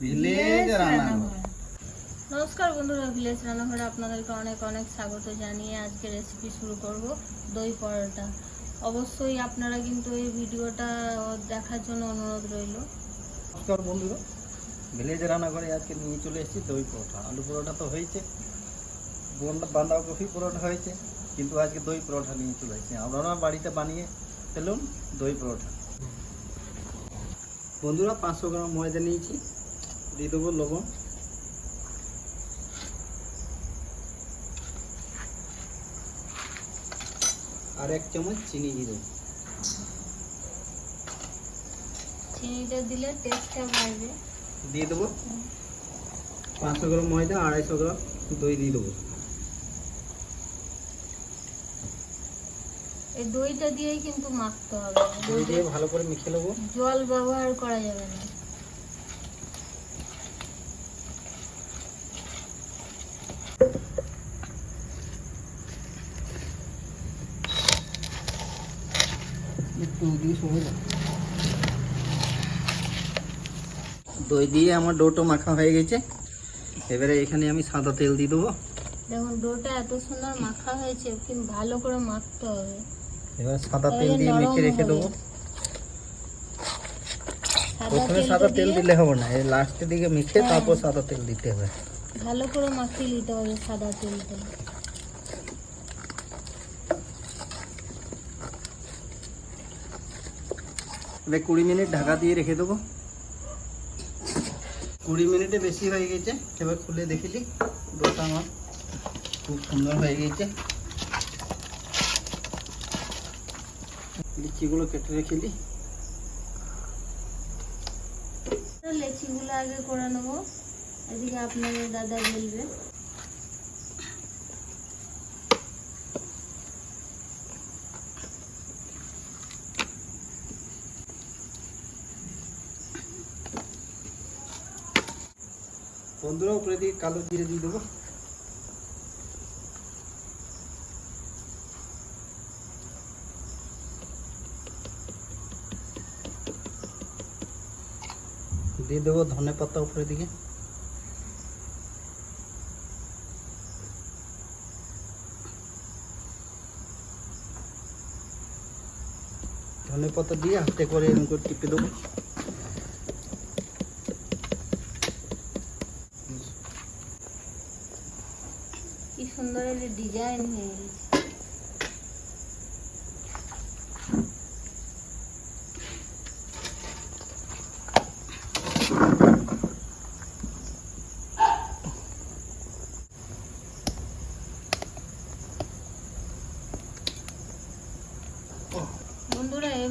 Village রান্নাঘর নমস্কার বন্ধুরা ভিলেজ রান্নাঘরে আপনাদেরকে অনেক অনেক স্বাগত জানিয়ে আজকে রেসিপি শুরু করব দই পরোটা। অবশ্যই আপনারা কিন্তু এই ভিডিওটা দেখার জন্য অনুরোধ রইল। নমস্কার বন্ধুরা ভিলেজ রান্নাঘরে আজকে নিয়ে চলে এসেছি দই পরোটা। আলু পরোটা তো হয়েছে বাঁধাকপি পরোটা হয়েছে কিন্তু আজকে দই পরোটা নিয়ে চলে এসেছি। আপনারা বাড়িতে বানিয়ে ফেলুন দই পরোটা। বন্ধুরা পাঁচশো গ্রাম ময়দা নিয়েছি। দিয়ে দেবো লবণ। আর এক চামচ চিনি দিয়ে দেবো। চিনিটা দিলে টেস্টটা বাড়বে। দিয়ে দেবো। পাঁচশো গ্রাম ময়দা আড়াইশো গ্রাম দই দিয়ে দেবো। এই দইটা দিয়েই কিন্তু মাখতে হবে। দই দিয়ে ভালো করে মেখে নেব। জল ব্যবহার করা যাবে না। একটু দিয়ে। দই দিয়ে আমার ডোটো মাখা হয়ে গেছে। এবারে এখানে আমি সাদা তেল দিয়ে দেবো। দেখুন ডোটা এত সুন্দর মাখা হয়েছে কিন্তু ভালো করে মাখতে হবে। এবার সাদা তেল দিয়ে মেখে রেখে দেবো। প্রথমে সাদা তেল দিলে হবে না এই লাস্টের দিকে মেখে হ্যাঁ। তারপর সাদা তেল দিতে হবে। ভালো করে মাখিয়ে নিতে হবে সাদা তেলটা। এবার কুড়ি মিনিট ঢাকা দিয়ে রেখে দেবো। কুড়ি মিনিটে বেশি হয়ে গেছে এবার খুলে দেখিলি ডোটা আমার খুব সুন্দর হয়ে গেছে। লিচিগুলো কেটে রেখেলি লেচিগুলো আগে করে নেব। এদিকে আপনাদের দাদা বলবে বন্ধুরা উপরে দিয়ে কালো জিরে দিয়ে দেবো দিয়ে দেবো ধনে পাতা উপরে দিকে ধনে পাতা দিয়ে হাতে করে এরকম করে টিপে দেবো। কি সুন্দর ডিজাইন হয়ে গেছে।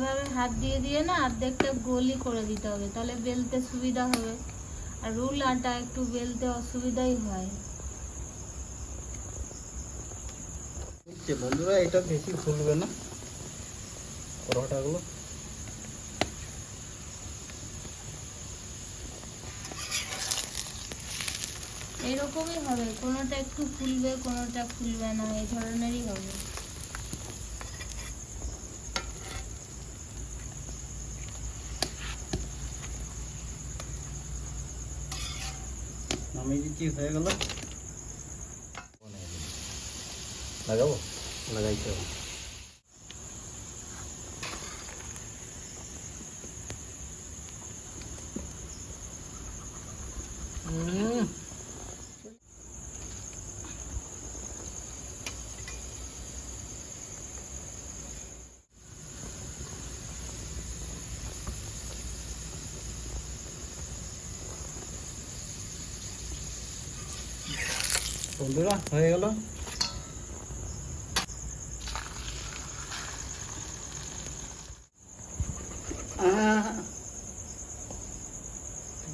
এভাবে হাত দিয়ে দিয়ে না অর্ধেকটা গোলই করে দিতে হবে তাহলে বেলতে সুবিধা হবে। আর রুল আটা একটু বেলতে অসুবিধাই হয়। বন্ধুরা এটা বেশি ফুলবে না পরোটাগুলো। এরকমই হবে কোনোটা একটু ফুলবে কোনোটা ফুলবে না এই ধরনেরই হবে। আমি দিচ্ছি হয়ে গেল লাগাবো লাগাইতে হবে উম, বন্ধুরা হয়ে গেল।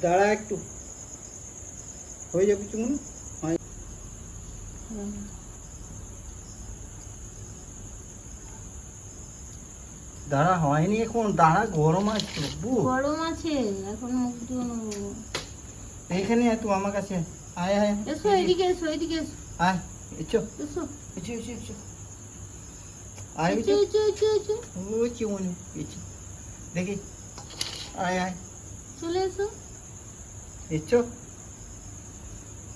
দাঁড়া একটু। হয়ে যাবে হয়। দাঁড়া হয়নি এখন। দাঁড়া গরম আছে গরম আছে এখন মুখ ধুয়ে নেব। এইখানে আয় আমার কাছে। আয় আয় এসো এদিকে এসো এদিকে এসো। আয় এসো এসো। এসো এসো এসো আয় এসো এসো এসো এসো এসো ওই চিমনি দেখি। আয় আয়। চলে এসো। ইচ্ছো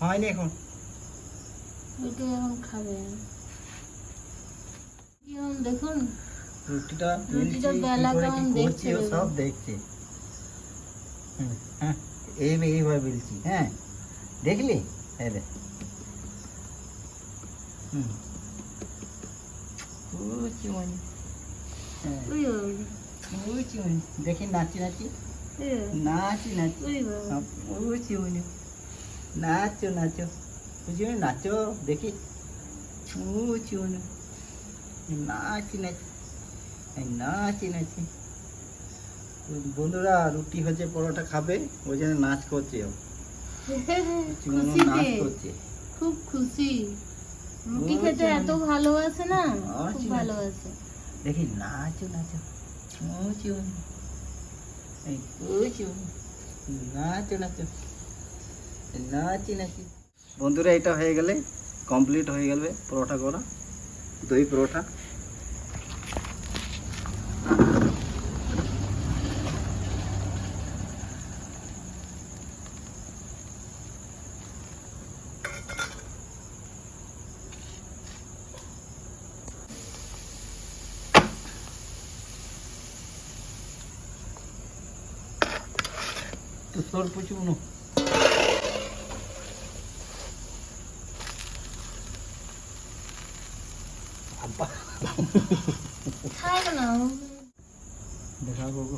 হয়নি এখন। এটা এখন খাবে। দেখুন? রুটিটা রুটিটা বেলা কেমন দেখছে সব দেখছে। হ্যাঁ। এই এইভাবে বেলছি হ্যাঁ। দেখলি? হুম। হ্যাঁ। ও চিমনি দেখি নাচি নাচি? ওই নাচি নাচি। চিমনি নাচো নাচো। বুঝি নাচো দেখি। নাচি নাচি। নাচি নাচি। বন্ধুরা রুটি হচ্ছে পরোটা খাবে। ওই জন্য নাচ করছে খুব খুশি। রুটি খেতে। এত ভালোবাসে না? খুব। ভালোবাসে। দেখি নাচো নাচো। চিমনি নাচো। নাচো নাচি। নাচি বন্ধুরা এটা হয়ে গেলে কমপ্লিট হয়ে গেলে পরোটা করা দই পরোটা। খাবে না দেখা করব।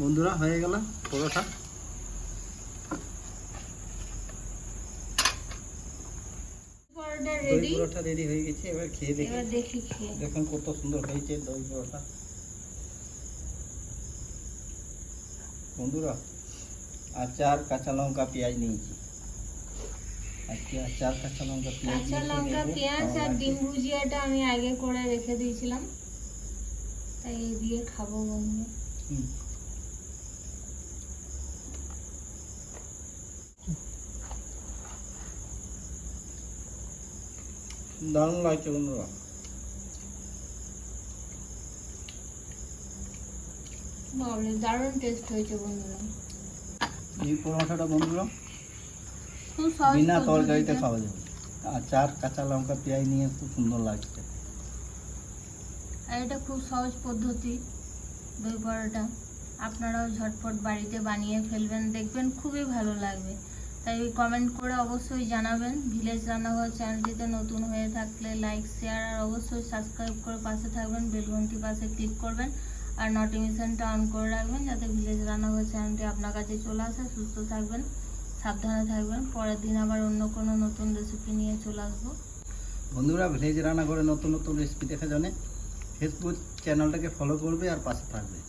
বন্ধুরা হয়ে গেল পরোটা। পরোটা রেডি রেডি হয়ে গেছে এবার খেয়ে দেখি। এবার দেখি খেয়ে। দেখুন কত সুন্দর হয়েছে দই পরোটা। বন্ধুরা আচার কাঁচা লঙ্কা পেঁয়াজ নিয়েছি। আজকে আচার কাঁচা লঙ্কা পেঁয়াজ কাঁচা লঙ্কা পেঁয়াজ আর ডিম ভুজিয়াটা আমি আগে করে রেখে দিয়েছিলাম। তাই এই দিয়ে খাব বন্ধু। দারুণ লাগছে বন্ধুরা। বাবরে দারুণ টেস্ট হয়েছে বন্ধুরা। এই পরোটাটা বন্ধুরা বিনা তরকারিতে খাওয়া যাবে আচার কাঁচা লঙ্কা পেঁয়াজ নিয়ে খুব সুন্দর লাগছে। আর এটা খুব সহজ পদ্ধতি দই পরোটা। আপনারাও ঝটপট বাড়িতে বানিয়ে ফেলবেন দেখবেন খুবই ভালো লাগবে। তাই কমেন্ট করে অবশ্যই জানাবেন। ভিলেজ রান্নাঘর চ্যানেলটিতে নতুন হয়ে থাকলে লাইক শেয়ার আর অবশ্যই সাবস্ক্রাইব করে পাশে থাকবেন বেলঘন্টি পাশে ক্লিক করবেন। আর নোটিফিকেশনটা অন করে রাখবেন যাতে ভিলেজ রান্নাঘর চ্যানেলটি আপনার কাছে চলে আসে, সুস্থ থাকবেন, সাবধানে থাকবেন। পরের দিন আবার অন্য কোনো নতুন রেসিপি নিয়ে চলে আসব। বন্ধুরা, ভিলেজ রান্না করে নতুন নতুন রেসিপি দেখা জানে। ফেসবুক চ্যানেলটাকে ফলো করবে আর পাশে থাকবে।